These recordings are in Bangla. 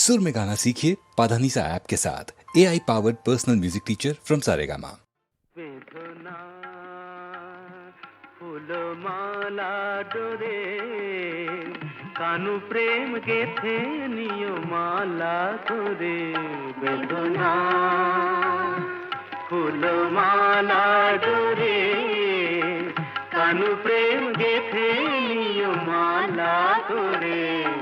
सुर में गाना सीखिए पाधानीसा ऐप के साथ। A I powered personal music teacher from Saregama माला डोरे कानू प्रेम के थे नियो माला तो डोरे बेदना फूल माला डोरे तो कानू प्रेम के थे नियो माला तो डोरे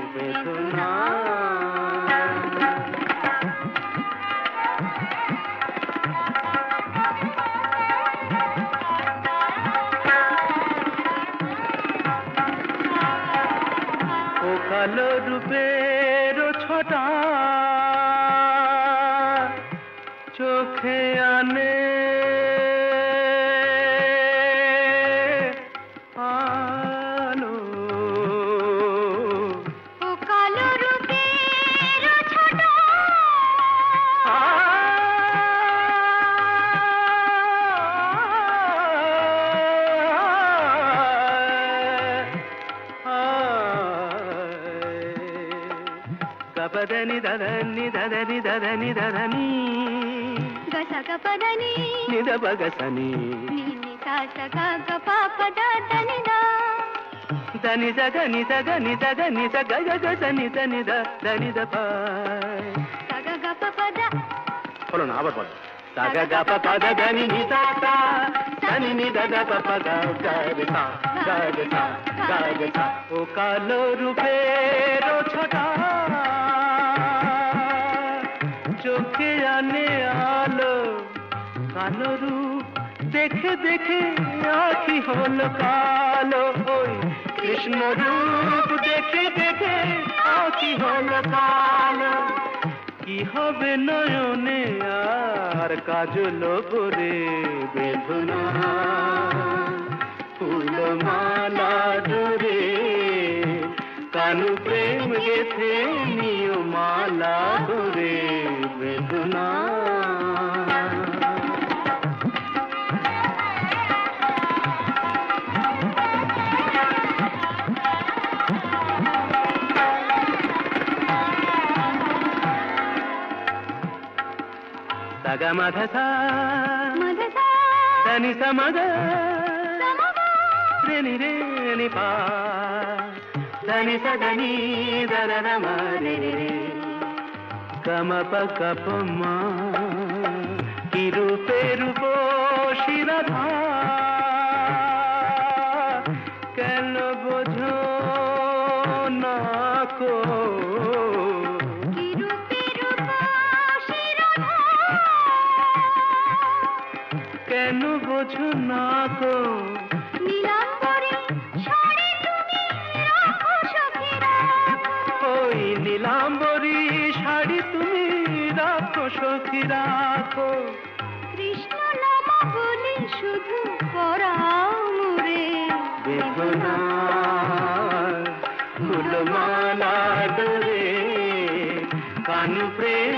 ও কালো রূপের ছটা। চোখে আনে పదని దదని దదని దదని దదని గసక పదని నిద బగసని. నిని దని జగ ని జగ ని దని దని ద దని ద సగ పద దని దని ద ద రూపే రో ఛోటా. আনে আলো, কালো রূপ দেখে দেখে আখি হলো কালো। ওই কৃষ্ণ রূপ দেখে দেখে আখি হলো কালো। কি হবে নয়নে আর কাজল করে বেদনা? ফুলমালা ধরে কানু প্রেম গেথে নিয় মালা వెదునా? సగమధస దని సమద దని రేని పా దని సదని రే రే రే గమ ప కప మా কি রূপে রূপ শিরাধা কেন বোঝো না কো কি রূপে রূপ শিরোধা কেন বোঝো না কো নীলাম্বরে রাখো রাখো কৃষ্ণ নাম বলে শুধু পরাও মুরে বেদনা ফুলমালা ডরে কানু প্রেম